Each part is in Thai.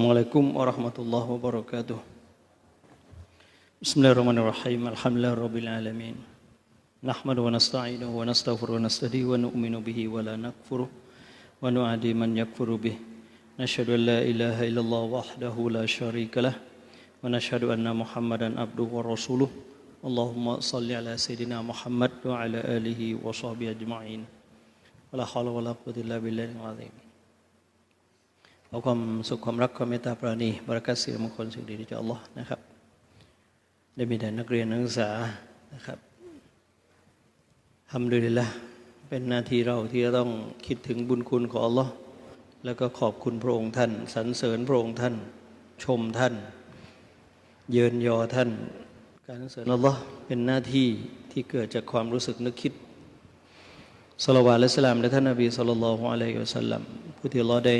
Assalamualaikum warahmatullahi wabarakatuh. Bismillahirrahmanirrahim. Alhamdulillahirrabbilalamin. Nahmadu wa nasta'inu wa nastaghfiruhu wa nasta'di wa nu'minu bihi wa la nakfuru wa nu'adi man yakfuru bih. Nashadu an la ilaha illallah wahdahu la sharika lah wa nashadu anna Muhammadan abduhu wa rasuluh. Allahumma salli ala sayyidina Muhammad wa ala alihi wa sahbihi ajma'in. Wa la khala wa la quwwata illa billahil azim. ขอความสุขความรักความเมตตาปราณีบรารักัตสิริมงคลสิ่งดีๆจากอัลลอฮ์นะครับ ได้มีแต่นักเรียนนักศึกษานะครับทำด้วยละเป็นหน้าที่เราที่จะต้องคิดถึงบุญคุณของอัลลอฮ์แล้วก็ขอบคุณพระองค์ท่านสรรเสริญพระองค์ท่าน ชมท่าน เยินยอท่าน การสรรเสริญอัลลอฮ์เป็นหน้าที่ที่เกิดจากความรู้สึกนึกคิด สลาวาและสลามและท่านนบีสุลต่านละฮ์อะลัยฮิวสัลลัมผู้ที่เราได้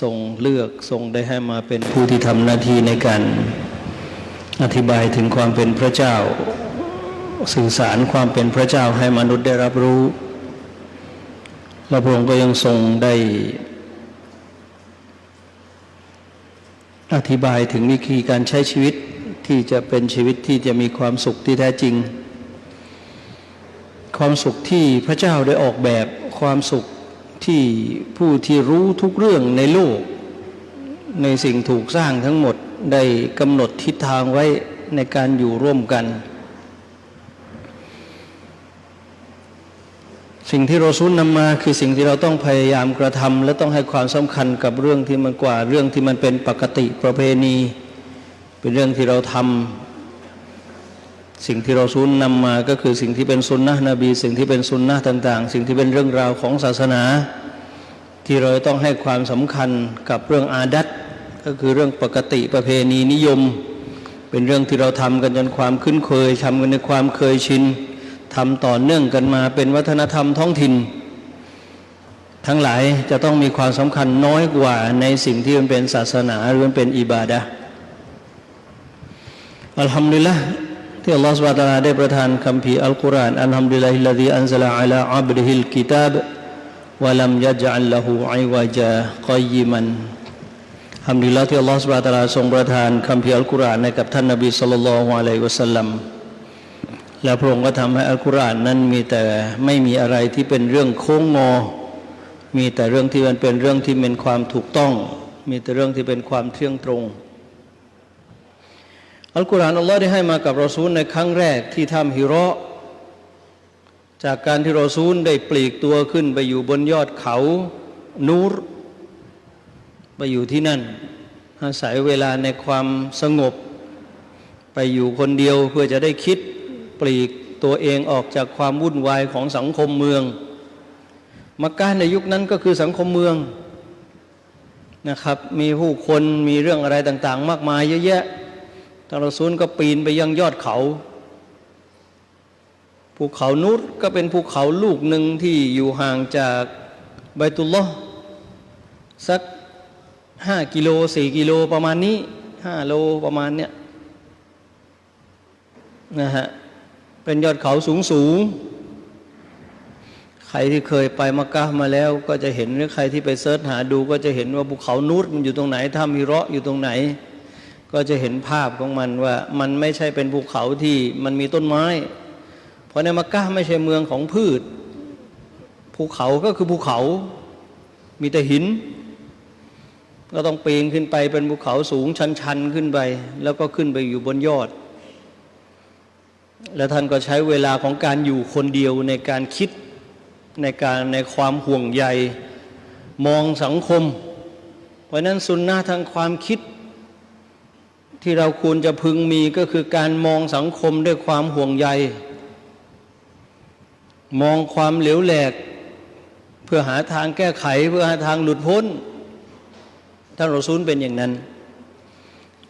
ทรงเลือกทรงได้ให้มาเป็นผู้ที่ทำหน้าที่ในการอธิบายถึงความเป็นพระเจ้า สื่อสารความเป็นพระเจ้าให้มนุษย์ได้รับรู้และพระองค์ก็ยังทรงได้ อธิบายถึงวิธีการใช้ชีวิตที่จะเป็นชีวิตที่จะมีความสุขที่แท้จริง ความสุขที่พระเจ้าได้ออกแบบความสุขที่ผู้ที่รู้ทุกเรื่องในโลก ในสิ่งถูกสร้างทั้งหมดได้กำหนดทิศทางไว้ในการอยู่ร่วมกัน สิ่งที่เราซุนนำมาคือสิ่งที่เราต้องพยายามกระทำและต้องให้ความสำคัญกับเรื่องที่มันกว่าเรื่องที่มันเป็นปกติประเพณี เป็นเรื่องที่เราทำ สิ่งที่เราซุนนำมาก็คือสิ่งที่เป็นสุนนะนบี สิ่งที่เป็นสุนนะต่าง ๆ สิ่งที่เป็นเรื่องราวของศาสนา ที่เราต้องให้ความสำคัญกับเรื่องอาดัตก็คือเรื่องปกติประเพณีนิยม เป็นเรื่องที่เราทำกันจนความคุ้นเคยทำกันในความเคยชินทำต่อเนื่องกันมาเป็นวัฒนธรรมท้องถิ่น ทั้งหลายจะต้องมีความสำคัญน้อยกว่าในสิ่งที่มันเป็นศาสนาหรือมันเป็นอิบาดะอัลฮัมดุลิลละ ที่อัลลอฮฺสุบะตาลาได้ประทานคำพีอัลกุรอานอัลฮัมดุลิลลาฮิลลาดีอันซะลาอัลาอับดิฮิลกิตาบวะลัมยัจอัลละหูอิวะจาคอยิมันฮัมดุลิลละที่อัลลอฮฺสุบะตาลาทรงประทานคำพีอัลกุรอานให้กับท่านนบีสุลต่านละฮ์อะลัยฮิวะสัลลัมแล้วพระองค์ก็ทำให้อัลกุรอานนั้นมีแต่ไม่มีอะไรที่เป็นเรื่องโค้งงอ มีแต่เรื่องที่มันเป็นเรื่องที่เป็นความถูกต้อง มีแต่เรื่องที่เป็นความเที่ยงตรง อัลกุรอานอัลลอฮ์ได้ให้มากับรอซูลในครั้งแรกที่ทำฮิรอจากการที่รอซูลได้ปลีกตัวขึ้นไปอยู่บนยอดเขา นูร ไปอยู่ที่นั่น อาศัยเวลาในความสงบ ไปอยู่คนเดียวเพื่อจะได้คิดปลีกตัวเองออกจากความวุ่นวายของสังคมเมือง มักกะในยุคนั้นก็คือสังคมเมืองนะครับ มีผู้คนมีเรื่องอะไรต่าง ๆ มากมายเยอะแยะ ทางรซูลก็ปีนไปยังยอดเขาภูเขานุรก็เป็นภูเขาลูกหนึ่งที่อยู่ห่างจากไบตุลลอฮ์สักห้ากิโลสี่กิโลประมาณนี้ห้าโลประมาณเนี้ยนะฮะเป็นยอดเขาสูงสูง ใครที่เคยไปมักกะมาแล้วก็จะเห็นหรือใครที่ไปเสิร์ชหาดูก็จะเห็นว่าภูเขานูรมันอยู่ตรงไหนถ้ามีเราะอยู่ตรงไหน ก็จะเห็นภาพของมันว่ามันไม่ใช่เป็นภูเขาที่มันมีต้นไม้ เพราะในมักกะไม่ใช่เมืองของพืช ภูเขาก็คือภูเขา มีแต่หิน ก็ต้องปีนขึ้นไปเป็นภูเขาสูงชันๆขึ้นไป แล้วก็ขึ้นไปอยู่บนยอด และท่านก็ใช้เวลาของการอยู่คนเดียวในการคิดในการในความห่วงใยมองสังคม เพราะนั้นสุนนะทางความคิด ที่เราควรจะพึงมีก็คือการมองสังคมด้วยความห่วงใย มองความเหลวแหลก เพื่อหาทางแก้ไขเพื่อหาทางหลุดพ้นท่านรอซูลเป็นอย่างนั้น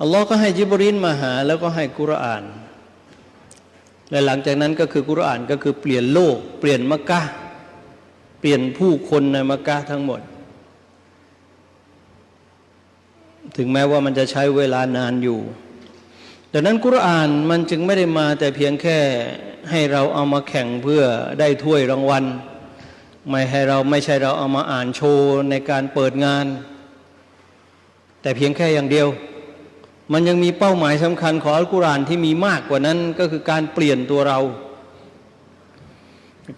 อัลลอฮ์ก็ให้จิบรินมาหา แล้วก็ให้กุรอาน และหลังจากนั้นก็คือกุรอานก็คือเปลี่ยนโลก เปลี่ยนมักกะเปลี่ยนผู้คนในมักกะทั้งหมด ถึงแม้ว่ามันจะใช้เวลานานอยู่ดังนั้นกุรอานมันจึงไม่ได้มาแต่เพียงแค่ให้เราเอามาแข่งเพื่อได้ถ้วยรางวัล ไม่ให้เราไม่ใช่เราเอามาอ่านโชว์ในการเปิดงาน แต่เพียงแค่อย่างเดียว มันยังมีเป้าหมายสำคัญของอัลกุรอานที่มีมากกว่านั้นก็คือการเปลี่ยนตัวเรา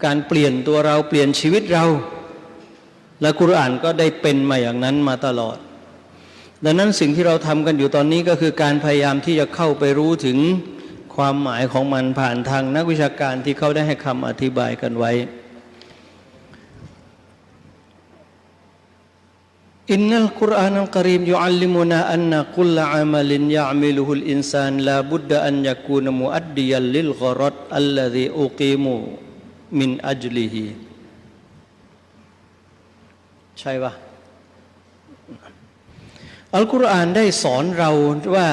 การเปลี่ยนตัวเราเปลี่ยนชีวิตเรา และกุรอานก็ได้เป็นมาอย่างนั้นมาตลอด ดังนั้นสิ่งที่เราทำกันอยู่ตอนนี้ก็คือการพยายามที่จะเข้าไปรู้ถึงความหมายของมันผ่านทางนักวิชาการที่เขาได้ให้คำอธิบายกันไว้ อินนัลกุรอานัลกรีมยุอัลลิมุนาอันนะกุลอามัลินยะมิลุฮุลอินซานลาบุดดะอันยะกูนมุอัดดิยัลลิลกรัดอัลลซีอุกีมุมินอัจลิฮิใช่ปะ อัลกุรอานได้สอนเราว่า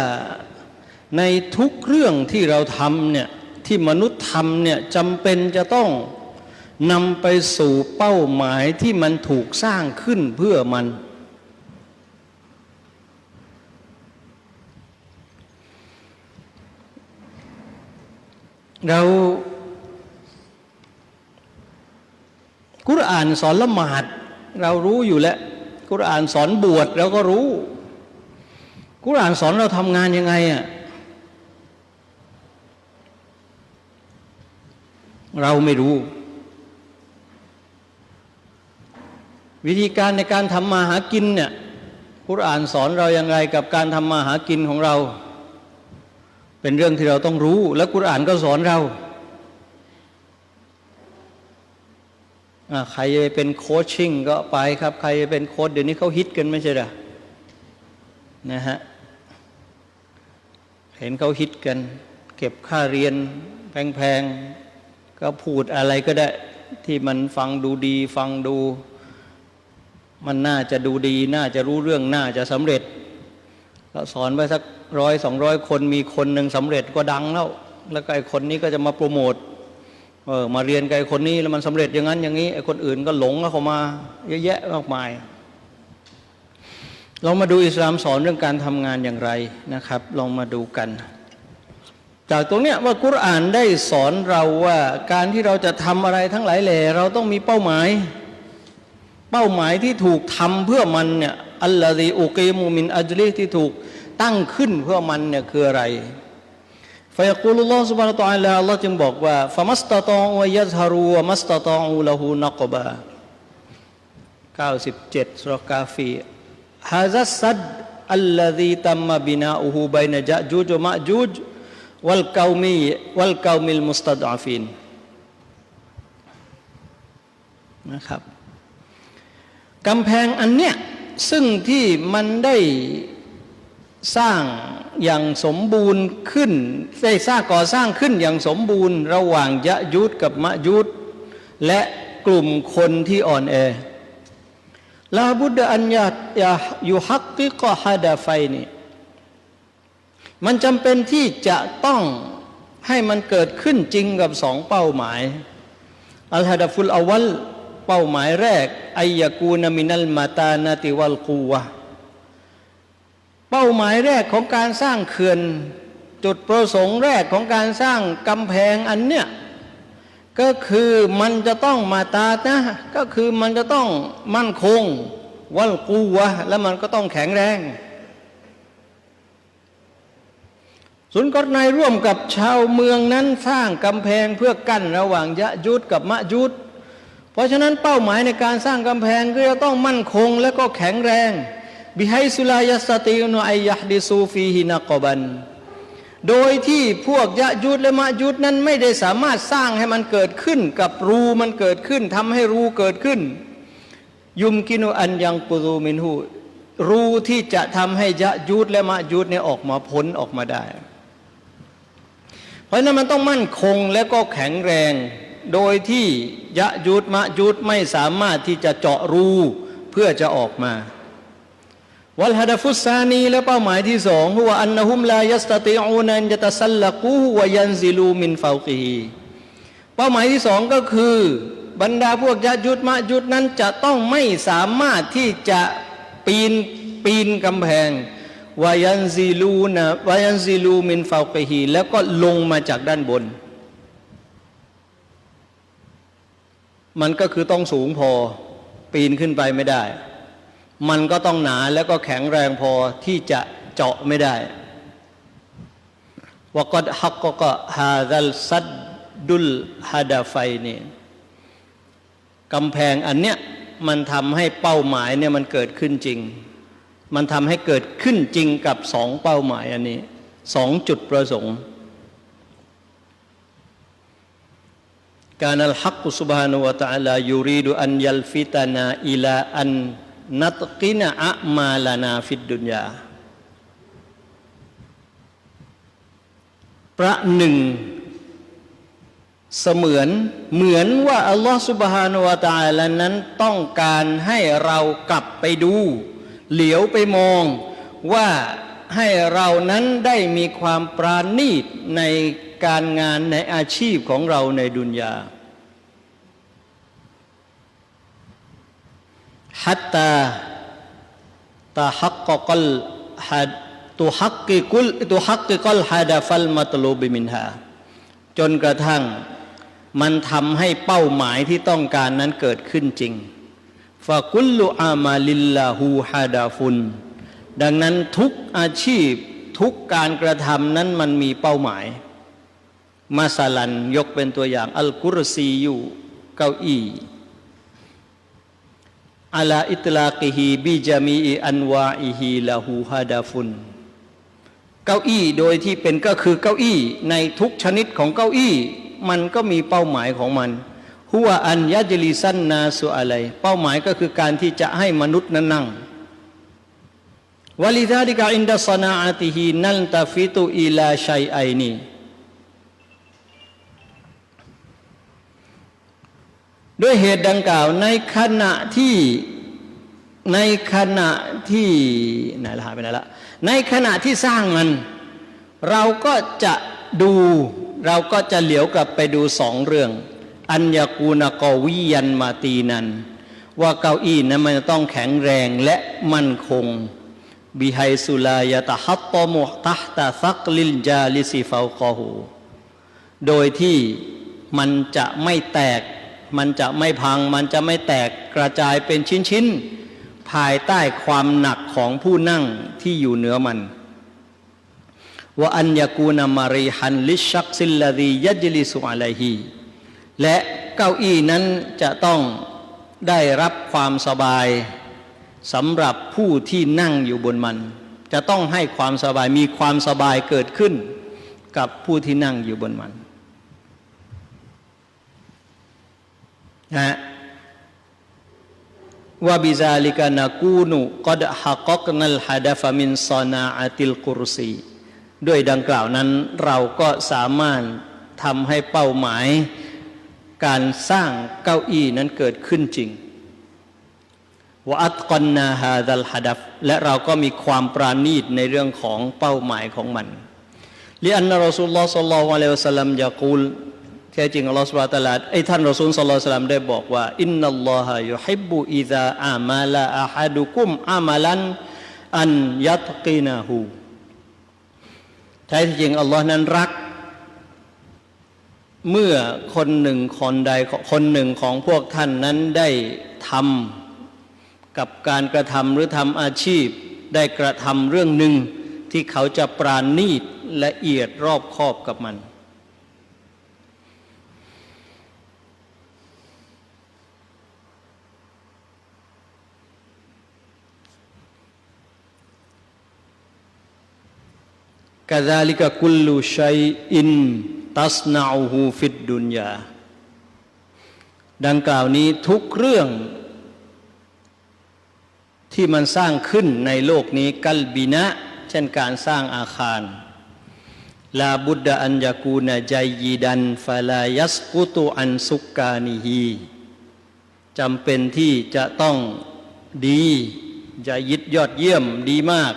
ในทุกเรื่องที่เราทำเนี่ยที่มนุษย์ทำเนี่ยจำเป็นจะต้องนำไปสู่เป้าหมายที่มันถูกสร้างขึ้นเพื่อมัน เรากุรอานสอนละหมาด เรารู้อยู่แล้วกุรอานสอนบวชเราก็รู้ กุรานสอนเราทำงานยังไงอะเราไม่รู้ วิธีการในการทำมาหากินเนี่ยกุรานสอนเราอย่างไรกับการทำมาหากินของเรา เป็นเรื่องที่เราต้องรู้ และกุรานก็สอนเราใครจะเป็นโคชชิ่งก็ไปครับ ใครจะเป็นโค้ชเดี๋ยวนี้เขาฮิตกันไม่ใช่เหรอนะฮะ เห็นเขาฮิตกัน เก็บค่าเรียนแพงๆ ก็พูดอะไรก็ได้ที่มันฟังดูดี ฟังดู มันน่าจะดูดี น่าจะรู้เรื่องน่าจะสำเร็จก็สอนไปสักร้อยสองร้อยคนมีคนหนึ่งสำเร็จก็ดังแล้ว แล้วก็ไอ้คนนี้ก็จะมาโปรโมทเออมาเรียนกับไอ้คนนี้แล้วมันสำเร็จอย่างนั้นอย่างนี้ไอ้คนอื่นก็หลงเข้ามาเยอะแยะมากมาย ลองมาดูอิสลามสอนเรื่องการทำงานอย่างไรนะครับ ลองมาดูกัน จากตรงนี้ว่ากุรอานได้สอนเราว่าการที่เราจะทำอะไรทั้งหลายแหล่เราต้องมีเป้าหมาย เป้าหมายที่ถูกทำเพื่อมันเนี่ยอัลลอฮีอุกีมูมินอัจลีที่ถูกตั้งขึ้นเพื่อมันเนี่ยคืออะไรฟายกูลุลลอฮฺสุบานตะอัลลอฮฺอัลลอฮ์จึงบอกว่าฟามัสตตองวยยัฮารูวมัสตตองอูลาหูนักบะ97สรกาฟี ฮาซัสซัดอัลลซีตัมมะบินาอูฮูบัยนะจะจูจมะจูจวัลกามีวัลกามิลมุสตัดอาฟินนะครับกำแพงอันเนี้ยซึ่งที่มันได้สร้างอย่างสมบูรณ์ขึ้น ได้สร้างก่อสร้างขึ้นอย่างสมบูรณ์ ระหว่างยะยุดกับมะยุดและกลุ่มคนที่อ่อนแอ ลาบุดอันยาตยายุฮักกิกอฮัดาไฟนี่มันจำเป็นที่จะต้องให้มันเกิดขึ้นจริงกับสองเป้าหมาย อัลฮัดฟุลอวัลเป้าหมายแรกอายกูนามินัลมาตานาติวัลกูวะเป้าหมายแรกของการสร้างเขื่อน จุดประสงค์แรกของการสร้างกำแพงอันเนี้ย ก็คือมันจะต้องมาตานะ ก็คือมันจะต้องมั่นคง วัลกูวะแล้วมันก็ต้องแข็งแรง สุนกรนายร่วมกับชาวเมืองนั้นสร้างกำแพงเพื่อกั้นระหว่างยะยุดกับมะยุดเพราะฉะนั้นเป้าหมายในการสร้างกำแพงก็จะต้องมั่นคงและก็แข็งแรงบิไฮสุลายสติอุนไอยะดิซูฟีฮินักบัน โดยที่พวกยะยุดและมะยุดนั้นไม่ได้สามารถสร้างให้มันเกิดขึ้น กับรูมันเกิดขึ้นทำให้รูเกิดขึ้น ยุมกินุอันยังปุรูมินหูรูที่จะทำให้ยะยุดและมะยุดเนี่ยออกมาพ้นออกมาได้ เพราะนั้นมันต้องมั่นคงและก็แข็งแรง โดยที่ยะยุดมะยุดไม่สามารถที่จะเจาะรูเพื่อจะออกมา วัลฮัดฟุสซานีและเป้าหมายที่สองหัวอันนะฮุมลายัสตติอูนันจะตัสลักูวยันซิลูมินฟาวกีเป้าหมายที่สองก็คือบรรดาพวกยะยุดมะยุดนั้นจะต้องไม่สามารถที่จะปีนปีนกำแพงวายันซิลูนะวายันซิลูมินฟาวกีแล้วก็ลงมาจากด้านบน มันก็คือต้องสูงพอปีนขึ้นไปไม่ได้ มันก็ต้องหนาแล้วก็แข็งแรงพอที่จะเจาะไม่ได้วกดฮักก็กฮาดัลซัดดุลฮาดาไฟนี่กำแพงอันเนี้ยมันทำให้เป้าหมายเนี่ยมันเกิดขึ้นจริง มันทำให้เกิดขึ้นจริงกับสองเป้าหมายอันนี้สองจุดประสงค์ การอัลฮักกุสุบฮานุวะตะอาลายูรีดูอันยัลฟิตานาอิลาอัน นัตกินะอะมาลานาฟิดดุนยาประหนึ่ง เสมือนเหมือนว่า อัลลอฮฺสุบฮานุวาตาลานั้นต้องการให้เรากลับไปดู เหลียวไปมองว่าให้เรานั้นได้มีความปราณีตในการงานในอาชีพของเราในดุนยา ฮัตตาตาฮักกลฮัดตุฮักกิกุลตุฮักกิกลฮาดาฟัลมัตลูบิมินฮาจนกระทั่งมันทำให้เป้าหมายที่ต้องการนั้นเกิดขึ้นจริงฟากุลลุอามาลิลลาหูฮาดาฟุน ดังนั้นทุกอาชีพทุกการกระทำนั้นมันมีเป้าหมาย มาสลันยกเป็นตัวอย่าง อัลกุรซีอยู่เก้าอี้ อัลาอิตลากิฮีบิจามีอันวาอิฮีลาหูฮาดาฟุนเก้าอี้โดยที่เป็นก็คือเก้าอี้ในทุกชนิดของเก้าอี้ มันก็มีเป้าหมายของมันหัวอันยะจลิสันนาสุอะไร เป้าหมายก็คือการที่จะให้มนุษย์นั้นนั่งวลิซาดิกาอินดัสนาอาติฮีนัลตาฟิตุอิลาชัยไอนี ด้วยเหตุดังกล่าวในขณะที่ในขณะที่ไหนละหายไปไหนละในขณะที่สร้างมัน เราก็จะดูเราก็จะเหลียวกลับไปดูสองเรื่อง อัญญากูนกวิยันมาตีนัน ว่าเก้าอี้นั้นมันจะต้องแข็งแรงและมั่นคงบิไฮสุลายตะฮัตตมุตัฮตะซักลิลจาลิซิฟาวกอหูโดยที่มันจะไม่แตก มันจะไม่พังมันจะไม่แตกกระจายเป็นชิ้นๆ ภายใต้ความหนักของผู้นั่งที่อยู่เหนือมันว่าอัญญกูนามารีฮันลิชักซิลลาดียัจลิสุอะลัยฮีและเก้าอี้นั้นจะต้องได้รับความสบายสำหรับผู้ที่นั่งอยู่บนมัน จะต้องให้ความสบายมีความสบายเกิดขึ้น กับผู้ที่นั่งอยู่บนมัน นะฮะว่าบิซาลิกานากูนุกดฮักกนัลฮัดฟมินซอนาอาติลกุรซีด้วยดังกล่าวนั้นเราก็สามารถทำให้เป้าหมาย การสร้างเก้าอี้นั้นเกิดขึ้นจริงวอัตกอนนาฮาดัลฮัดัฟและเราก็มีความปราณีตในเรื่องของเป้าหมายของมันลิอันนรสูลลอฮ์สัลลัลลอฮุอะลัยฮิวะสัลลัมยากูล แท้จริงอัลลอฮฺสุบะตะลาไอ้ท่านรอซูลสัลลัลลอฮุอะลัยฮิวะสัลลัมได้บอกว่า อินนัลลอฮะยุฮิบุอิซาอามาลาอะฮัดุกุมอามาลันอันยัตกีนาหูแท้จริงอัลลอฮ์นั้นรัก เมื่อคนหนึ่งคนใดคนหนึ่งของพวกท่านนั้นได้ทำกับการกระทำหรือทำอาชีพ ได้กระทำเรื่องหนึ่งที่เขาจะปราณีตละเอียดรอบคอบกับมัน กาซาลิกะกุลลุชัยอิน ตัสนาอูฟิดดุนยา ดังกล่าวนี้ทุกเรื่อง ที่มันสร้างขึ้นในโลกนี้กัลบินะ เช่นการสร้างอาคารลาบุดดาอัญญากูนใจยีดันฟาลายัสกุตุอันสุกกานิฮีจำเป็นที่จะต้องดีจะยิดยอดเยี่ยมดีมาก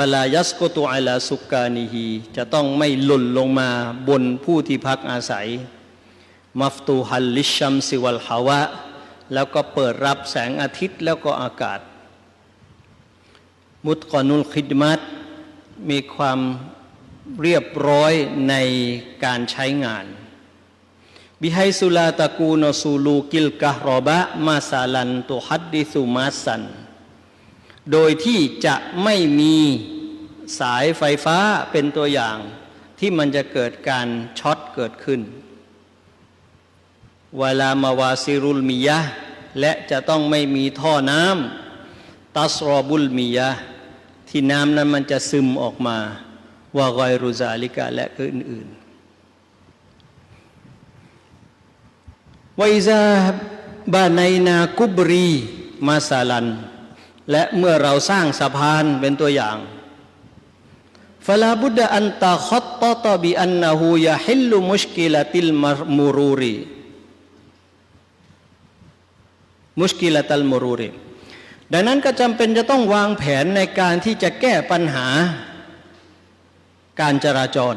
ฟลายัสกตุอัลาสุกานิฮีจะต้องไม่หล่นลงมาบนผู้ที่พักอาศัย มัฟตูฮัลลิชัมซิวัลฮาวะ แล้วก็เปิดรับแสงอาทิตย์แล้วก็อากาศ มุตกอนุลคิดมัตมีความเรียบร้อยในการใช้งาน บิไฮสุลาตะกูนอซูลูกิลกะรอบะมาซาลันตุฮัดดิสุมาสัน โดยที่จะไม่มีสายไฟฟ้าเป็นตัวอย่างที่มันจะเกิดการช็อตเกิดขึ้นเวลามาวาซิรุลมียะและจะต้องไม่มีท่อน้ำตัสรอบุลมียะที่น้ำนั้นมันจะซึมออกมาวากอยรุซาลิกาและอื่นๆวอิซาบาในนากุบรีมาซาลัน และเมื่อเราสร้างสะพานเป็นตัวอย่างฟลาบุดอันตะขตตตบิอันนหูยะฮิลลุมุชกิลติลมูรูรีมุชกิลตัลมูรูรีดังนั้นก็จำเป็นจะต้องวางแผนในการที่จะแก้ปัญหา การจราจร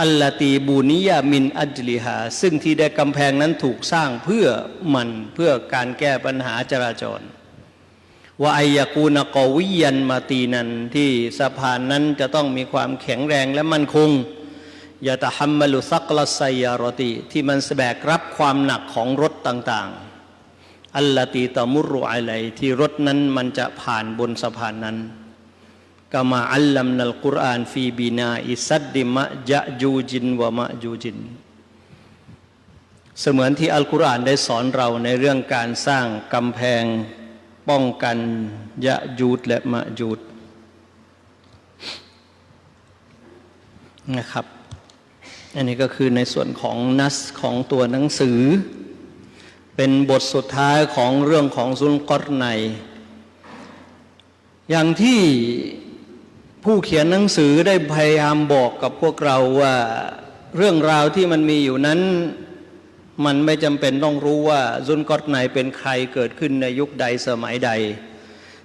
อัลลตีบูนิยามินอัจลิฮาซึ่งที่ได้กำแพงนั้นถูกสร้างเพื่อมันเพื่อการแก้ปัญหาจราจร ว่าอายกูนกวิยันมาตีนันที่สะพานนั้นจะต้องมีความแข็งแรงและมั่นคงยาตะฮัมมลุซักลไซยารตีที่มันแบกรับความหนักของรถต่างๆ อัลลตีตะมุรุอะไรที่รถนั้นมันจะผ่านบนสะพานนั้นกามาอัลลัมนัลกุรอานฟีบีนาอิซัดดิมะยะจูจินวะมะจูจิน เสมือนที่อัลกุรอานได้สอนเราในเรื่องการสร้างกำแพง ป้องกันยะจูดและมะจูดนะครับ อันนี้ก็คือในส่วนของนัสของตัวหนังสือ เป็นบทสุดท้ายของเรื่องของซุลกอตไนอย่างที่ผู้เขียนหนังสือได้พยายามบอกกับพวกเราว่าเรื่องราวที่มันมีอยู่นั้น มันไม่จำเป็นต้องรู้ว่าซุนกอตไนเป็นใครเกิดขึ้นในยุคใดสมัยใด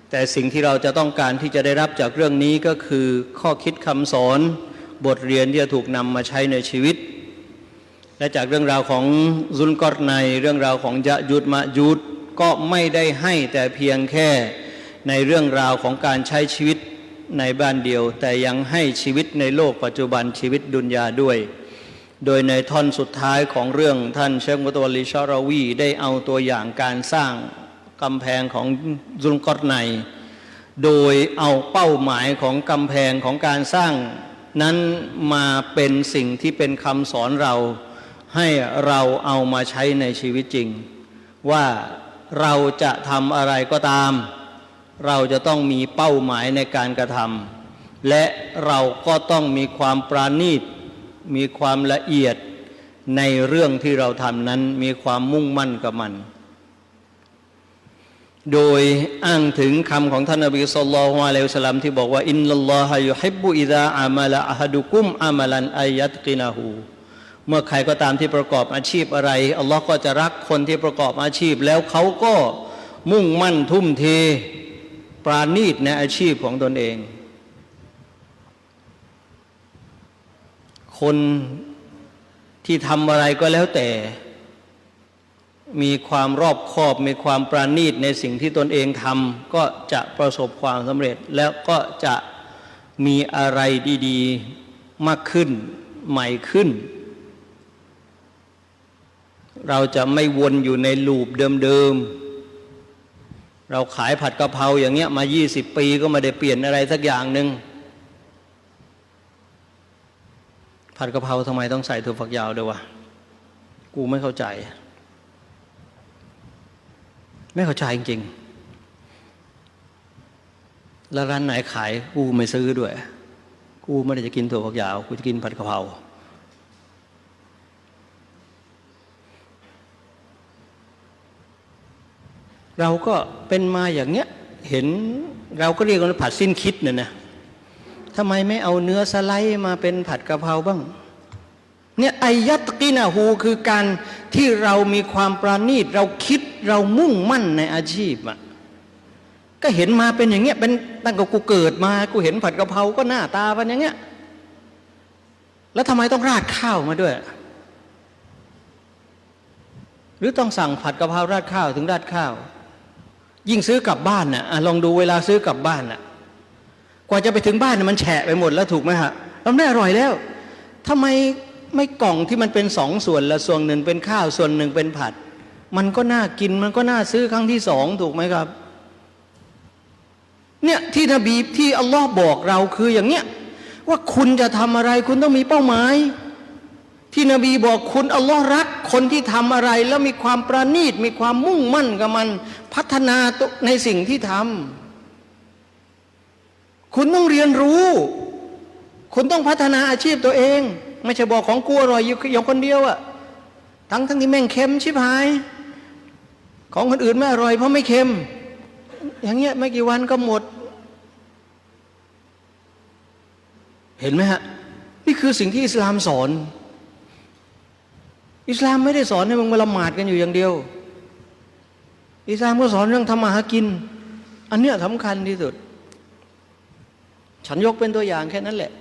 แต่สิ่งที่เราจะต้องการที่จะได้รับจากเรื่องนี้ก็คือข้อคิดคำสอนบทเรียนที่จะถูกนำมาใช้ในชีวิต และจากเรื่องราวของซุนกอตไนเรื่องราวของยะยุดมะยุดก็ไม่ได้ให้แต่เพียงแค่ในเรื่องราวของการใช้ชีวิตในบ้านเดียว แต่ยังให้ชีวิตในโลกปัจจุบันชีวิตดุนยาด้วย โดยในท่อนสุดท้ายของเรื่องท่านเชคมุตวลีชาราวีได้เอาตัวอย่างการสร้างกำแพงของซุลกอตไนโดยเอาเป้าหมายของกำแพงของการสร้าง นั้นมาเป็นสิ่งที่เป็นคำสอนเรา ให้เราเอามาใช้ในชีวิตจริง ว่าเราจะทำอะไรก็ตาม เราจะต้องมีเป้าหมายในการกระทำและเราก็ต้องมีความปราณีต มีความละเอียดในเรื่องที่เราทำนั้นมีความมุ่งมั่นกับมัน โดยอ้างถึงคำของท่านนบีสุลต่านละอะลัยฮิสลลัมที่บอกว่า อินนัลลอฮะยุฮิบบุอิดาอามาละอะฮดุกุมอามาลันอายัตกินาหูเมื่อใครก็ตามที่ประกอบอาชีพอะไร อัลลอฮ์ก็จะรักคนที่ประกอบอาชีพ แล้วเขาก็มุ่งมั่นทุ่มเทปราณีตในอาชีพของตนเอง คนที่ทำอะไรก็แล้วแต่ มีความรอบคอบ มีความปราณีตในสิ่งที่ตนเองทำก็จะประสบความสำเร็จ แล้วก็จะมีอะไรดีๆมากขึ้น ใหม่ขึ้น เราจะไม่วนอยู่ในลูปเดิมๆ เราขายผัดกะเพราอย่างเงี้ยมา 20 ปีก็ไม่ได้เปลี่ยนอะไรสักอย่างหนึ่ง ผัดกะเพราทำไมต้องใส่ถั่วฝักยาวด้วยวะกูไม่เข้าใจ ไม่เข้าใจจริงๆแล้วร้านไหนขายกูไม่ซื้อด้วย กูไม่ได้จะกินถั่วฝักยาว กูจะกินผัดกะเพราเราก็เป็นมาอย่างเนี้ย เห็นเราก็เรียกว่าผัดสิ้นคิดเนี่ยนะ ทำไมไม่เอาเนื้อสไลด์มาเป็นผัดกะเพราบ้าง เนี่ยไอยัตกินาหูคือการที่เรามีความปราณีต เราคิดเรามุ่งมั่นในอาชีพอะก็เห็นมาเป็นอย่างเงี้ยเป็นตั้งแต่กูเกิดมากูเห็นผัดกะเพราก็หน้าตาเป็นอย่างเงี้ยแล้วทำไมต้องราดข้าวมาด้วย หรือต้องสั่งผัดกะเพราราดข้าวถึงราดข้าว ยิ่งซื้อกลับบ้านน่ะลองดูเวลาซื้อกลับบ้านน่ะ ว่าจะไปถึงบ้านมันแฉะไปหมดแล้วถูกไหมฮะมันไม่อร่อยแล้วทำไมไม่กล่องที่มันเป็นสองส่วนละส่วนหนึ่งเป็นข้าวส่วนหนึ่งเป็นผัด มันก็น่ากินมันก็น่าซื้อครั้งที่สองถูกไหมครับ เนี่ยที่นบีที่อัลลอฮ์บอกเราคืออย่างเนี้ยว่าคุณจะทำอะไรคุณต้องมีเป้าหมาย ที่นบีบอกคุณอัลลอฮ์รัก คนที่ทำอะไรแล้วมีความประณีตมีความมุ่งมั่นกับมัน พัฒนาในสิ่งที่ทำ คุณต้องเรียนรู้ คุณต้องพัฒนาอาชีพตัวเอง ไม่ใช่บอกของกูอร่อยอยู่อย่างคนเดียวอะทั้งทั้งที่แม่งเค็มชิบหาย ของคนอื่นไม่อร่อยเพราะไม่เค็ม อย่างเงี้ยไม่กี่วันก็หมด เห็นไหมฮะ นี่คือสิ่งที่อิสลามสอน อิสลามไม่ได้สอนให้มึงมาละหมาดกันอยู่อย่างเดียว อิสลามก็สอนเรื่องทำมาหากิน อันเนี้ยสำคัญที่สุด ฉันยกเป็นตัวอย่างแค่นั้นแหละ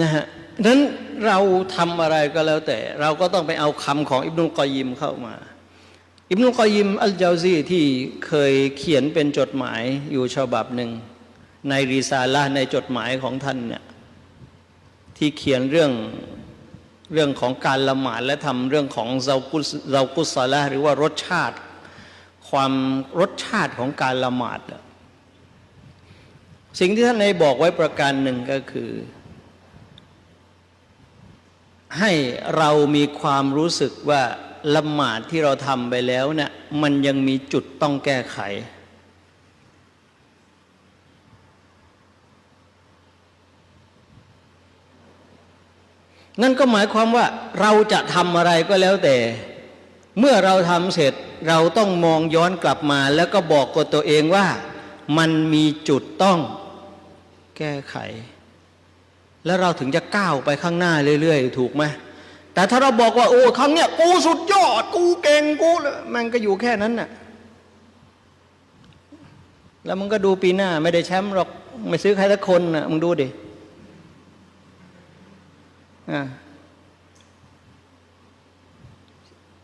นะฮะนั้นเราทำอะไรก็แล้วแต่ เราก็ต้องไปเอาคำของอิบนุกอยิมเข้ามา อิบนุกอยยิมอัลเจาซีที่เคยเขียนเป็นจดหมายอยู่ฉบับหนึ่ง ในรีซาละในจดหมายของท่านเนี่ยที่เขียนเรื่องเรื่องของการละหมาดและทำเรื่องของเซากุสเซากุสซาละหรือว่ารสชาติ ความรสชาติของการละหมาดอะสิ่งที่ท่านในบอกไว้ประการหนึ่งก็คือ ให้เรามีความรู้สึกว่าละหมาดที่เราทำไปแล้วเนี่ยมันยังมีจุดต้องแก้ไข นั่นก็หมายความว่าเราจะทำอะไรก็แล้วแต่ เมื่อเราทำเสร็จเราต้องมองย้อนกลับมา แล้วก็บอกกับตัวเองว่า มันมีจุดต้องแก้ไข แล้วเราถึงจะก้าวไปข้างหน้าเรื่อยๆ ถูกไหมแต่ถ้าเราบอกว่าโอ้ครั้งเนี้ยกูสุดยอด กูเก่งกูเลยมันก็อยู่แค่นั้นน่ะแล้วมึงก็ดูปีหน้าไม่ได้แชมป์หรอก ไม่ซื้อใครสักคนน่ะมึงดูดิอ่า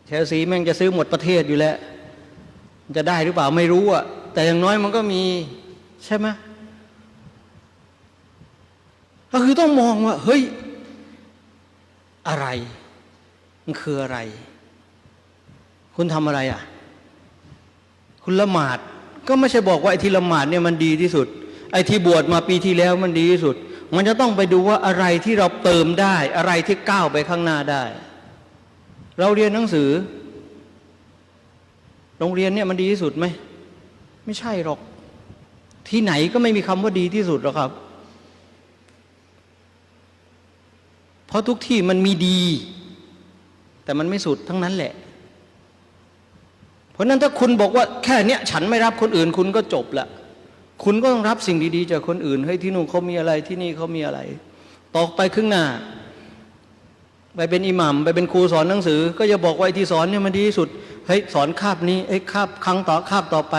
เชลซีแม่งจะซื้อหมดประเทศอยู่แล้ว จะได้หรือเปล่าไม่รู้อะแต่อย่างน้อยมันก็มีใช่ไหมก็คือต้องมองว่า เฮ้ย อะไร มันคืออะไร คุณทำอะไรอะ คุณละหมาด ก็ไม่ใช่บอกว่าไอ้ที่ละหมาดเนี่ยมันดีที่สุด ไอ้ที่บวชมาปีที่แล้วมันดีที่สุด มันจะต้องไปดูว่าอะไรที่เราเติมได้ อะไรที่ก้าวไปข้างหน้าได้ เราเรียนหนังสือ โรงเรียนเนี่ยมันดีที่สุดไหม ไม่ใช่หรอก ที่ไหนก็ไม่มีคำว่าดีที่สุดหรอกครับ เพราะทุกที่มันมีดี แต่มันไม่สุดทั้งนั้นแหละ เพราะนั้นถ้าคุณบอกว่าแค่เนี้ยฉันไม่รับคนอื่น คุณก็จบละคุณก็ต้องรับสิ่งดีๆจากคนอื่นเฮ้ยที่นู่นเขามีอะไรที่นี่เขามีอะไร ต่อไปครึ่งหน้า ไปเป็นอิหมัมไปเป็นครูสอนหนังสือ ก็จะบอกว่าไอ้ที่สอนเนี่ยมันดีที่สุดเฮ้ยสอนคาบนี้เอ้ยคาบครั้งต่อคาบต่อไป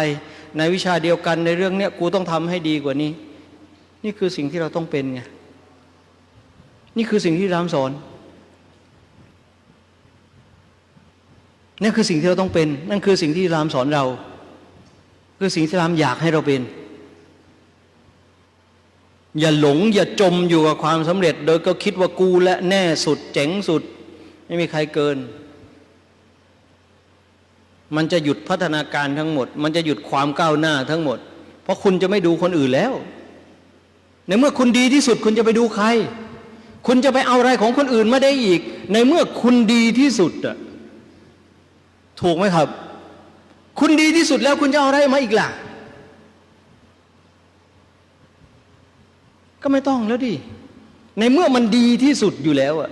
ในวิชาเดียวกันในเรื่องเนี้ยกูต้องทำให้ดีกว่านี้ นี่คือสิ่งที่เราต้องเป็นไงนี่คือสิ่งที่รามสอนนั่คือสิ่งที่เราต้องเป็น นั่นคือสิ่งที่รามสอนเรา คือสิ่งที่รามอยากให้เราเป็น อย่าหลงอย่าจมอยู่กับความสำเร็จ โดยก็คิดว่ากูและแน่สุดเจ๋งสุด ไม่มีใครเกิน มันจะหยุดพัฒนาการทั้งหมด มันจะหยุดความก้าวหน้าทั้งหมด เพราะคุณจะไม่ดูคนอื่นแล้ว ในเมื่อคุณดีที่สุดคุณจะไปดูใคร คุณจะไปเอาอะไรของคนอื่นมาได้อีก ในเมื่อคุณดีที่สุดอะถูกไหมครับ คุณดีที่สุดแล้วคุณจะเอาอะไรมาอีกล่ะ ก็ไม่ต้องแล้วดิ ในเมื่อมันดีที่สุดอยู่แล้วอะ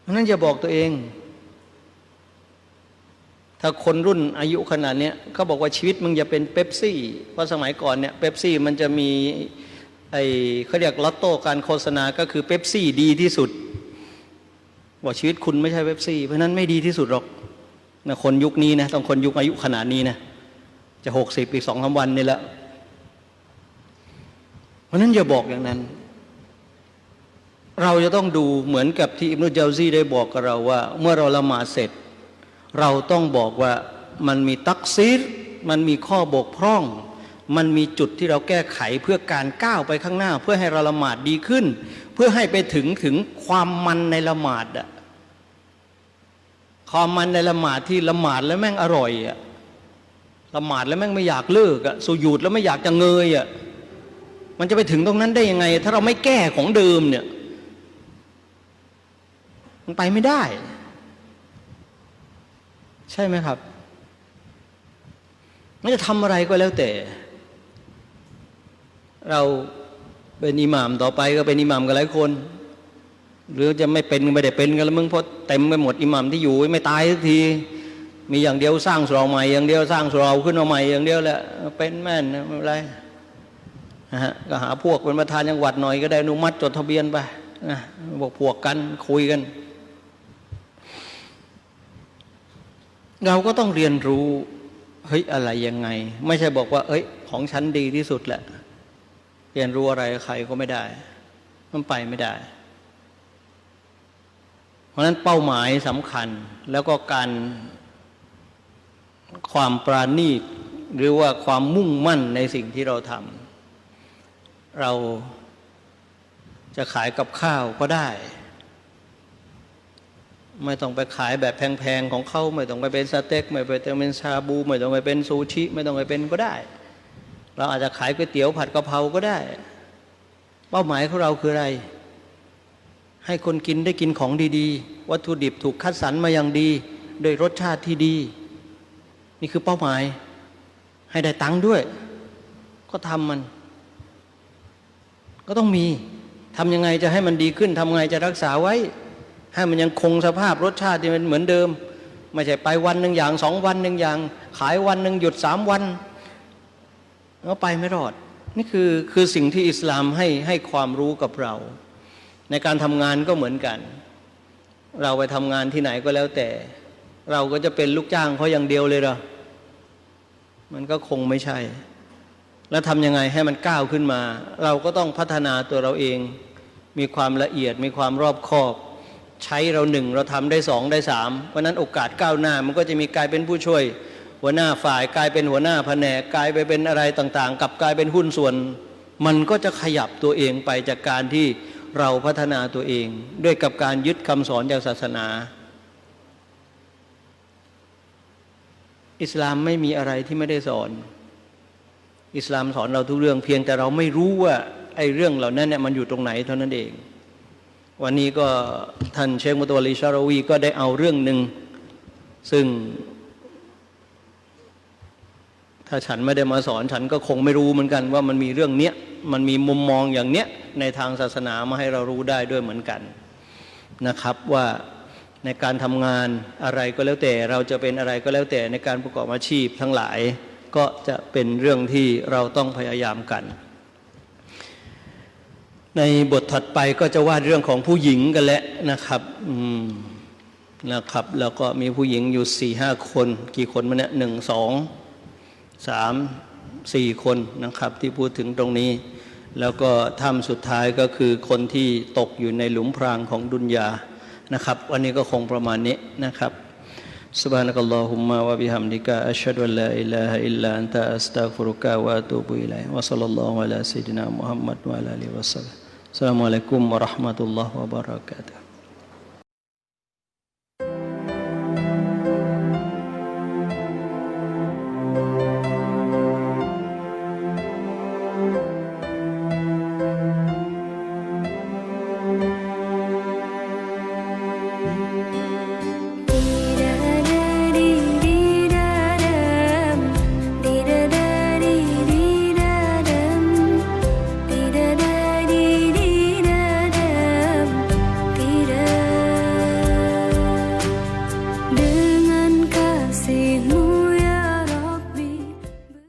เพราะนั้นอย่าบอกตัวเอง ถ้าคนรุ่นอายุขนาดนี้เขาบอกว่าชีวิตมึงอย่าเป็นเป๊ปซี่เพราะสมัยก่อนเนี่ยเป๊ปซี่มันจะมีไอเขาเรียกลอตโต้การโฆษณาก็คือเป๊ปซี่ดีที่สุดว่าชีวิตคุณไม่ใช่เป๊ปซี่ เพราะนั้นไม่ดีที่สุดหรอกนะคนยุคนี้นะต้องคนยุคอายุขนาดนี้นะจะหกสิบอีกสองสาวันนี่แหละ ราะนั้นอย่าบอกอย่างนั้น เราจะต้องดูเหมือนกับที่อิบนุเจาซีได้บอกกับเราว่า เมื่อเราละหมาดเสร็จ เราต้องบอกว่ามันมีตักซีรมันมีข้อบกพร่อง มันมีจุดที่เราแก้ไขเพื่อการก้าวไปข้างหน้า เพื่อให้เราละหมาดดีขึ้น เพื่อให้ไปถึงถึงความมันในละหมาดอะความมันในละหมาดที่ละหมาดแล้วแม่งอร่อยอะละหมาดแล้วแม่งไม่อยากเลิกอะสูญูดแล้วไม่อยากจะเงยอะ มันจะไปถึงตรงนั้นได้ยังไง ถ้าเราไม่แก้ของเดิมเนี่ย มันไปไม่ได้ ใช่ไหมครับไม่จะทำอะไรก็แล้วแต่ เราเป็นอิหมามต่อไปก็เป็นอิหมามกันหลายคน หรือจะไม่เป็นไม่ได้เป็นกันแล้วมึงเพราะเต็มไปหมดอิหมามที่อยู่ไม่ตายสักทีมีอย่างเดียวสร้างสุราใหม่อย่างเดียวสร้างสุราขึ้นมาใหม่อย่างเดียวแหละเป็นแม่นนะไร นะฮะก็หาพวกเป็นประธานจังหวัดหน่อยก็ได้อนุมัติจดทะเบียนไปนะบอกพวกกันคุยกัน เราก็ต้องเรียนรู้เฮ้ยอะไรยังไง ไม่ใช่บอกว่า เอ้ย ของฉันดีที่สุดแหละ เรียนรู้อะไรใครก็ไม่ได้ มันไปไม่ได้ เพราะฉะนั้นเป้าหมายสำคัญแล้วก็การความปราณีตหรือว่าความมุ่งมั่นในสิ่งที่เราทำ เราจะขายกับข้าวก็ได้ ไม่ต้องไปขายแบบแพงๆของเขาไม่ต้องไปเป็นสเต็ก ไม่ต้องเป็นชาบู ไม่ต้องไปเป็นซูชิ ไม่ต้องไปเป็นก็ได้ เราอาจจะขายก๋วยเตี๋ยวผัดกะเพราก็ได้ เป้าหมายของเราคืออะไร ให้คนกินได้กินของดีๆ วัตถุดิบถูกคัดสรรมาอย่างดีโดยรสชาติที่ดี นี่คือเป้าหมาย ให้ได้ตังค์ด้วย ก็ทำมัน ก็ต้องมีทำยังไงจะให้มันดีขึ้นทำยังไงจะรักษาไว้ ให้มันยังคงสภาพรสชาติที่มันเหมือนเดิม ไม่ใช่ไปวันหนึ่งอย่างสองวันหนึ่งอย่าง ขายวันหนึ่งหยุดสามวันก็ไปไม่รอด นี่คือคือสิ่งที่อิสลามให้ให้ความรู้กับเรา ในการทำงานก็เหมือนกัน เราไปทำงานที่ไหนก็แล้วแต่ เราก็จะเป็นลูกจ้างเขาอย่างเดียวเลยเหรอมันก็คงไม่ใช่ แล้วทำยังไงให้มันก้าวขึ้นมา เราก็ต้องพัฒนาตัวเราเอง มีความละเอียดมีความรอบคอบ ใช้เราหนึ่งเราทำได้สองได้สามเพราะนั้นโอกาสก้าวหน้ามันก็จะมีกลายเป็นผู้ช่วย หัวหน้าฝ่ายกลายเป็นหัวหน้าแผนกกลายไปเป็นอะไรต่างๆ กับกลายเป็นหุ้นส่วน มันก็จะขยับตัวเองไปจากการที่เราพัฒนาตัวเอง ด้วยกับการยึดคำสอนจากศาสนา อิสลามไม่มีอะไรที่ไม่ได้สอน อิสลามสอนเราทุกเรื่องเพียงแต่เราไม่รู้ว่าไอ้เรื่องเหล่านั้นเนี่ยมันอยู่ตรงไหนเท่านั้นเอง วันนี้ก็ท่านเชคมุตวลีชารวีก็ได้เอาเรื่องหนึ่งซึ่ง ถ้าฉันไม่ได้มาสอนฉันก็คงไม่รู้เหมือนกันว่ามันมีเรื่องเนี้ยมันมีมุมมองอย่างเนี้ยในทางศาสนามาให้เรารู้ได้ด้วยเหมือนกันนะครับว่าในการทำงานอะไรก็แล้วแต่ เราจะเป็นอะไรก็แล้วแต่ในการประกอบอาชีพทั้งหลาย ก็จะเป็นเรื่องที่เราต้องพยายามกัน ในบทถัดไปก็จะว่าเรื่องของผู้หญิงกันแล้วนะครับนะครับ แล้วก็มีผู้หญิงอยู่สี่ห้าคน กี่คนมาเนี่ยหนึ่งสองสามสี่คนนะครับ ที่พูดถึงตรงนี้ แล้วก็ถ้ำสุดท้ายก็คือคนที่ตกอยู่ในหลุมพรางของดุนยานะครับ วันนี้ก็คงประมาณนี้นะครับ Subhanakallahumma wa bihamdika ashhadu an la ilaha illa anta astaghfiruka wa atubu ilaik. Wa sallallahu ala sayidina Muhammad wa ala alihi wasallam. Assalamualaikum warahmatullahi wabarakatuh.